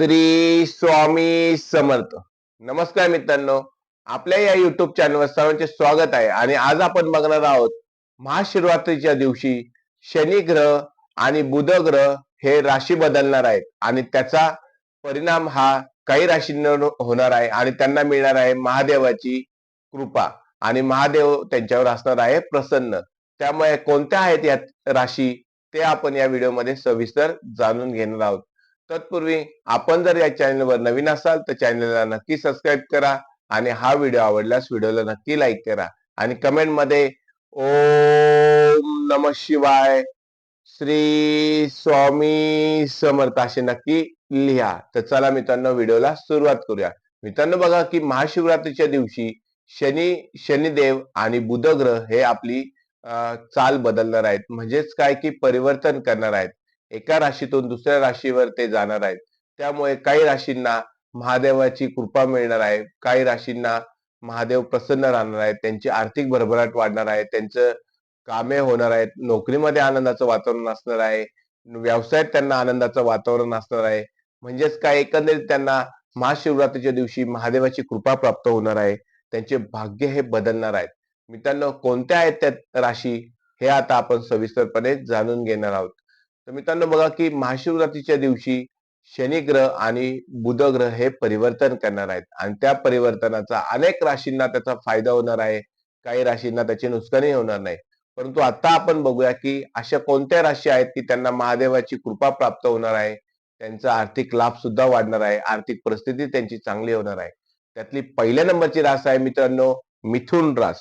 श्री स्वामी समर्थ. नमस्कार मित्रांनो आपल्या या युट्यूब चॅनलवर सर्वांचे स्वागत आहे आणि आज आपण बघणार आहोत महाशिवरात्रीच्या दिवशी शनी ग्रह आणि बुध ग्रह हे राशी बदलणार आहेत आणि त्याचा परिणाम हा काही राशींवर होणार आहे आणि त्यांना मिळणार आहे महादेवाची कृपा आणि महादेव त्यांच्यावर असणार आहे प्रसन्न. त्यामुळे कोणत्या आहेत या राशी ते आपण या व्हिडिओमध्ये सविस्तर जाणून घेणार आहोत. तत्पूर्वी आपण जर या चॅनलवर नवीन असाल तर चॅनलला नक्की सबस्क्राईब करा आणि हा व्हिडिओ आवडल्यास व्हिडिओला नक्की लाईक करा. आणि कमेंटमध्ये ओम नम शिवाय श्री स्वामी समर्थ असे नक्की लिहा. तर चला मित्रांनो व्हिडिओला सुरुवात करूया. मित्रांनो बघा की महाशिवरात्रीच्या दिवशी शनी शनिदेव आणि बुध ग्रह हे आपली चाल बदलणार आहेत. म्हणजेच काय की परिवर्तन करणार आहेत. एका राशीतून दुसऱ्या राशीवर ते जाणार आहेत. त्यामुळे काही राशींना महादेवाची कृपा मिळणार आहे. काही राशींना महादेव प्रसन्न राहणार आहेत. त्यांची आर्थिक भरभराट वाढणार आहे. त्यांचं कामे होणार आहेत. नोकरीमध्ये आनंदाचं वातावरण असणार आहे. व्यवसायात त्यांना आनंदाचं वातावरण असणार आहे. म्हणजेच काय? एकंदरीत त्यांना महाशिवरात्रीच्या दिवशी महादेवाची कृपा प्राप्त होणार आहे. त्यांचे भाग्य हे बदलणार आहेत. मित्रांनो कोणत्या आहेत त्या राशी? हे आता आपण सविस्तरपणे जाणून घेणार आहोत. तर मित्रांनो बघा की महाशिवरात्रीच्या दिवशी शनी ग्रह आणि बुध ग्रह हे परिवर्तन करणार आहेत. आणि त्या परिवर्तनाचा अनेक राशींना त्याचा फायदा होणार आहे. काही राशींना त्याची नुकसानही होणार नाही. परंतु आता आपण बघूया की अशा कोणत्या राशी आहेत की त्यांना महादेवाची कृपा प्राप्त होणार आहे? त्यांचा आर्थिक लाभ सुद्धा वाढणार आहे. आर्थिक परिस्थिती त्यांची चांगली होणार आहे. त्यातली पहिल्या नंबरची रास आहे मित्रांनो मिथुन रास.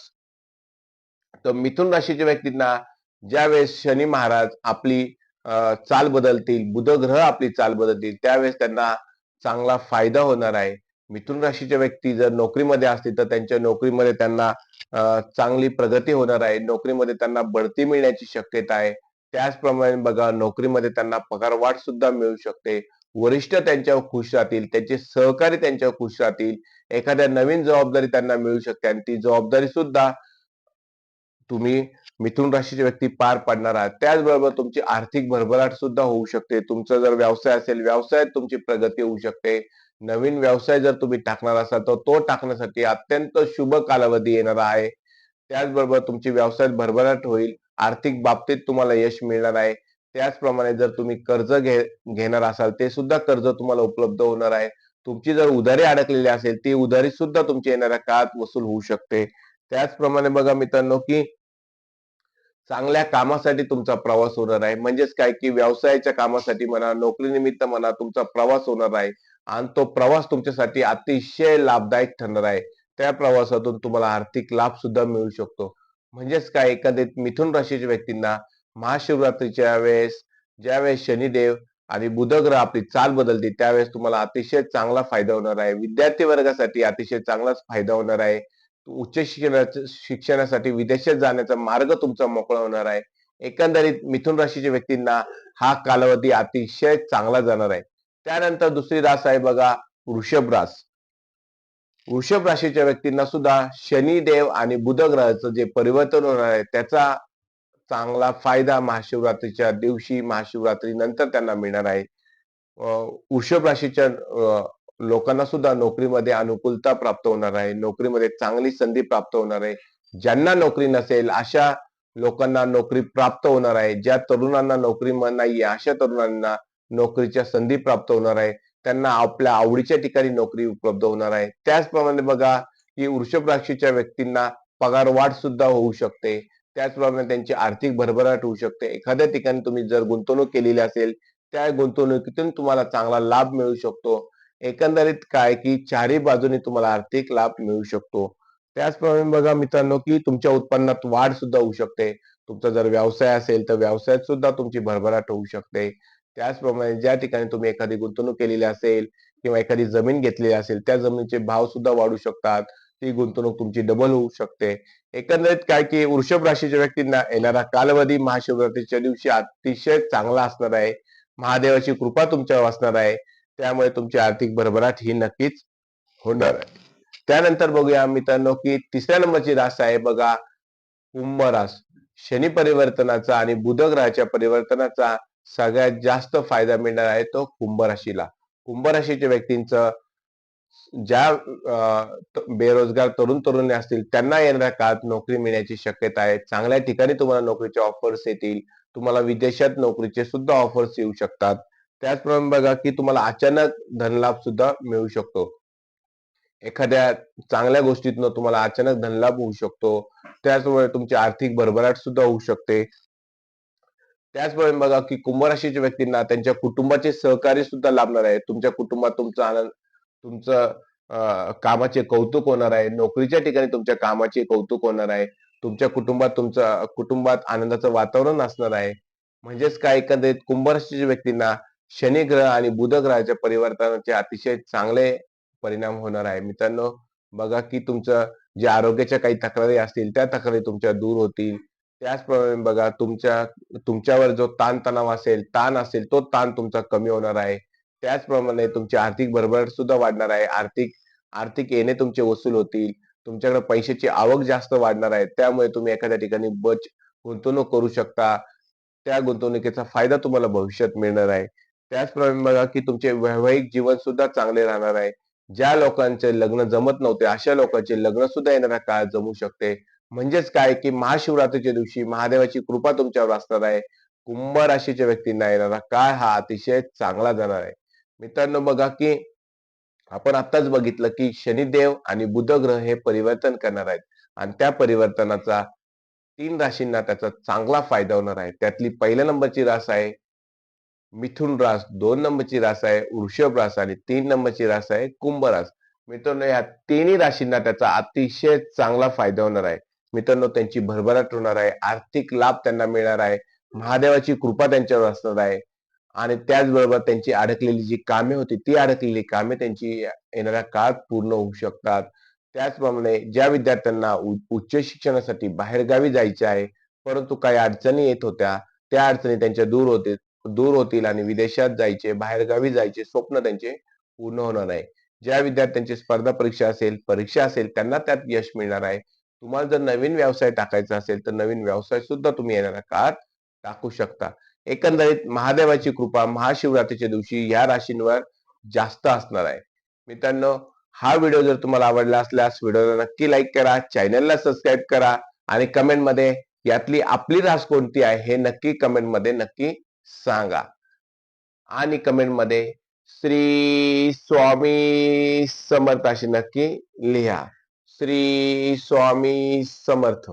तर मिथुन राशीच्या व्यक्तींना ज्यावेळेस शनी महाराज आपली चाल बदलतील बुध ग्रह आपली चाल बदलतील त्यावेळेस त्यांना चांगला फायदा होणार आहे. मिथुन राशीच्या व्यक्ती जर नोकरीमध्ये असतील तर त्यांच्या नोकरीमध्ये त्यांना चांगली प्रगती होणार आहे. नोकरीमध्ये त्यांना बढती मिळण्याची शक्यता आहे. त्याचप्रमाणे बघा नोकरीमध्ये त्यांना पगारवाढ सुद्धा मिळू शकते. वरिष्ठ त्यांच्यावर खुश राहतील त्यांचे सहकारी त्यांच्यावर खुश राहतील. एखाद्या नवीन जबाबदारी त्यांना मिळू शकते आणि ती जबाबदारी सुद्धा तुम्ही मिथुन राशीचे व्यक्ती पार पाडणार आहात. त्याचबरोबर तुमची आर्थिक भरभराट सुद्धा होऊ शकते. तुमचा जर व्यवसाय असेल व्यवसायात तुमची प्रगती होऊ शकते. नवीन व्यवसाय जर तुम्ही टाकणार असाल तर तो टाकण्यासाठी अत्यंत शुभ कालावधी येणार आहे. त्याचबरोबर तुमची व्यवसायात भरभराट होईल. आर्थिक बाबतीत तुम्हाला यश मिळणार आहे. त्याचप्रमाणे जर तुम्ही कर्ज घे घेणार असाल ते सुद्धा कर्ज तुम्हाला उपलब्ध होणार आहे. तुमची जर उधारी अडकलेली असेल ती उधारी सुद्धा तुमची येणाऱ्या काळात वसूल होऊ शकते. त्याचप्रमाणे बघा मित्रांनो की चांगल्या कामासाठी तुमचा प्रवास होणार आहे. म्हणजेच काय की व्यवसायाच्या कामासाठी म्हणा नोकरीनिमित्त म्हणा तुमचा प्रवास होणार आहे. आणि तो प्रवास तुमच्यासाठी अतिशय लाभदायक ठरणार आहे. त्या प्रवासातून तुम्हाला आर्थिक लाभ सुद्धा मिळू शकतो. म्हणजेच काय एखाद्या मिथुन राशीच्या व्यक्तींना महाशिवरात्रीच्या वेळेस ज्यावेळेस शनिदेव आणि बुधग्रह आपली चाल बदलते त्यावेळेस तुम्हाला अतिशय चांगला फायदा होणार आहे. विद्यार्थी वर्गासाठी अतिशय चांगलाच फायदा होणार आहे. उच्च शिक्षणाच्या शिक्षणासाठी विदेशात जाण्याचा मार्ग तुमचा मोकळा होणार आहे. एकंदरीत मिथुन राशीच्या व्यक्तींना हा कालावधी अतिशय चांगला जाणार आहे. त्यानंतर दुसरी रास आहे बघा वृषभ रास. वृषभ राशीच्या व्यक्तींना सुद्धा शनिदेव आणि बुध ग्रहाचं जे परिवर्तन होणार आहे त्याचा चांगला फायदा महाशिवरात्रीच्या दिवशी महाशिवरात्री नंतर त्यांना मिळणार आहे. वृषभ राशीच्या लोकांना सुद्धा नोकरीमध्ये अनुकूलता प्राप्त होणार आहे नोकरीमध्ये चांगली संधी प्राप्त होणार आहे. ज्यांना नोकरी नसेल अशा लोकांना नोकरी प्राप्त होणार आहे. ज्या तरुणांना नोकरी नाहीये अशा तरुणांना नोकरीच्या संधी प्राप्त होणार आहे. त्यांना आपल्या आवडीच्या ठिकाणी नोकरी उपलब्ध होणार आहे. त्याचप्रमाणे बघा की वृषभ राशीच्या व्यक्तींना पगार वाढ सुद्धा होऊ शकते. त्याचप्रमाणे त्यांची आर्थिक भरभराट होऊ शकते. एखाद्या ठिकाणी तुम्ही जर गुंतवणूक केलेली असेल त्या गुंतवणुकीतून तुम्हाला चांगला लाभ मिळू शकतो. एकंदरीत काय की चारही बाजूने तुम्हाला आर्थिक लाभ मिळू शकतो. त्याचप्रमाणे बघा मित्रांनो की तुमच्या उत्पन्नात वाढ सुद्धा होऊ शकते. तुमचा जर व्यवसाय असेल तर व्यवसायात सुद्धा तुमची भरभराट होऊ शकते. त्याचप्रमाणे ज्या ठिकाणी तुम्ही एखादी गुंतवणूक केलेली असेल किंवा एखादी जमीन घेतलेली असेल त्या जमिनीचे भाव सुद्धा वाढू शकतात. ती गुंतवणूक तुमची डबल होऊ शकते. एकंदरीत काय की वृषभ राशीच्या व्यक्तींना येणारा कालावधी महाशिवरात्रीच्या दिवशी अतिशय चांगला असणार आहे. महादेवाची कृपा तुमच्यावर असणार आहे. त्यामुळे तुमची आर्थिक भरभराट ही नक्कीच होणार आहे. त्यानंतर बघूया मित्रांनो की तिसऱ्या नंबरची रास आहे बघा. कुंभ रास शनी परिवर्तनाचा आणि बुध ग्रहाच्या परिवर्तनाचा सगळ्यात जास्त फायदा मिळणार आहे तो कुंभ राशीला कुंभ राशीच्या व्यक्तींचं ज्या बेरोजगार तरुण तरुणी असतील त्यांना येणाऱ्या काळात नोकरी मिळण्याची शक्यता आहे. चांगल्या ठिकाणी तुम्हाला नोकरीचे ऑफर्स येतील. तुम्हाला विदेशात नोकरीचे सुद्धा ऑफर्स येऊ शकतात. त्याचप्रमाणे बघा की तुम्हाला अचानक धनलाभ सुद्धा मिळू शकतो. एखाद्या चांगल्या गोष्टीतनं तुम्हाला अचानक धनलाभ होऊ शकतो. त्याचमुळे तुमची आर्थिक भरभराट सुद्धा होऊ शकते. त्याचप्रमाणे बघा की कुंभराशीच्या व्यक्तींना त्यांच्या कुटुंबाचे सहकार्य सुद्धा लाभणार आहे. तुमच्या कुटुंबात तुमचा आनंद तुमचं कामाचे कौतुक होणार आहे. नोकरीच्या ठिकाणी तुमच्या कामाचे कौतुक होणार आहे. तुमच्या कुटुंबात तुमचं कुटुंबात आनंदाचं वातावरण असणार आहे. म्हणजेच काय? एकंदरीत कुंभराशीच्या व्यक्तींना शनी ग्रह आणि बुध ग्रहाच्या परिवर्तनाचे अतिशय चांगले परिणाम होणार आहे. मित्रांनो बघा की तुमचं जे आरोग्याच्या काही तक्रारी असतील त्या तक्रारी तुमच्या दूर होतील. त्याचप्रमाणे बघा तुमच्या तुमच्यावर जो ताणतणाव असेल ताण असेल तो ताण तुमचा कमी होणार आहे. त्याचप्रमाणे तुमची आर्थिक भरभराट सुद्धा वाढणार आहे. आर्थिक आर्थिक येणे तुमचे वसूल होतील. तुमच्याकडे पैशाची आवक जास्त वाढणार आहे. त्यामुळे तुम्ही एखाद्या ठिकाणी बच गुंतवणूक करू शकता. त्या गुंतवणुकीचा फायदा तुम्हाला भविष्यात मिळणार आहे. त्याचप्रमाणे बघा की तुमचे वैवाहिक जीवन सुद्धा चांगले राहणार आहे. ज्या लोकांचे लग्न जमत नव्हते अशा लोकांचे लग्न सुद्धा येणाऱ्या काळात जमू शकते. म्हणजेच काय की महाशिवरात्रीच्या दिवशी महादेवाची कृपा तुमच्यावर असणार आहे. कुंभ राशीच्या व्यक्तींना येणारा काळ हा अतिशय चांगला जाणार आहे. मित्रांनो बघा की आपण आताच बघितलं की शनिदेव आणि बुध ग्रह हे परिवर्तन करणार आहेत. आणि त्या परिवर्तनाचा तीन राशींना त्याचा चांगला फायदा होणार आहे. त्यातली पहिल्या नंबरची रास आहे मिथुन रास दोन नंबरची रास आहे वृषभ रास आणि तीन नंबरची रास आहे कुंभ रास. मित्रांनो या तिन्ही राशींना त्याचा अतिशय चांगला फायदा होणार आहे. मित्रांनो त्यांची भरभराट होणार आहे आर्थिक लाभ त्यांना मिळणार आहे महादेवाची कृपा त्यांच्यावर असणार आहे आणि त्याचबरोबर त्यांची अडकलेली जी कामे होती ती अडकलेली कामे त्यांची येणाऱ्या काळात पूर्ण होऊ शकतात. त्याचप्रमाणे ज्या विद्यार्थ्यांना उच्च शिक्षणासाठी बाहेरगावी जायचे आहे परंतु काही अडचणी येत होत्या त्या अडचणी त्यांच्या दूर होते दूर होतील आणि विदेशात जायचे बाहेरगावी जायचे स्वप्न त्यांचे पूर्ण होणार आहे ज्या विद्यार्थ्यांची स्पर्धा परीक्षा असेल परीक्षा असेल त्यांना त्यात यश मिळणार आहे. तुम्हाला जर नवीन व्यवसाय टाकायचा असेल तर नवीन व्यवसाय सुद्धा तुम्ही येणाऱ्या काळात टाकू शकता. एकंदरीत महादेवाची कृपा महाशिवरात्रीच्या दिवशी या राशींवर जास्त असणार आहे. मित्रांनो हा व्हिडिओ जर तुम्हाला आवडला असल्यास व्हिडिओला नक्की लाईक करा चॅनलला सबस्क्राईब करा आणि कमेंटमध्ये यातली आपली रास कोणती आहे हे नक्की कमेंटमध्ये नक्की सांगा. आणि कमेंटमध्ये श्री स्वामी समर्थ अशी नक्की लिहा. श्री स्वामी समर्थ.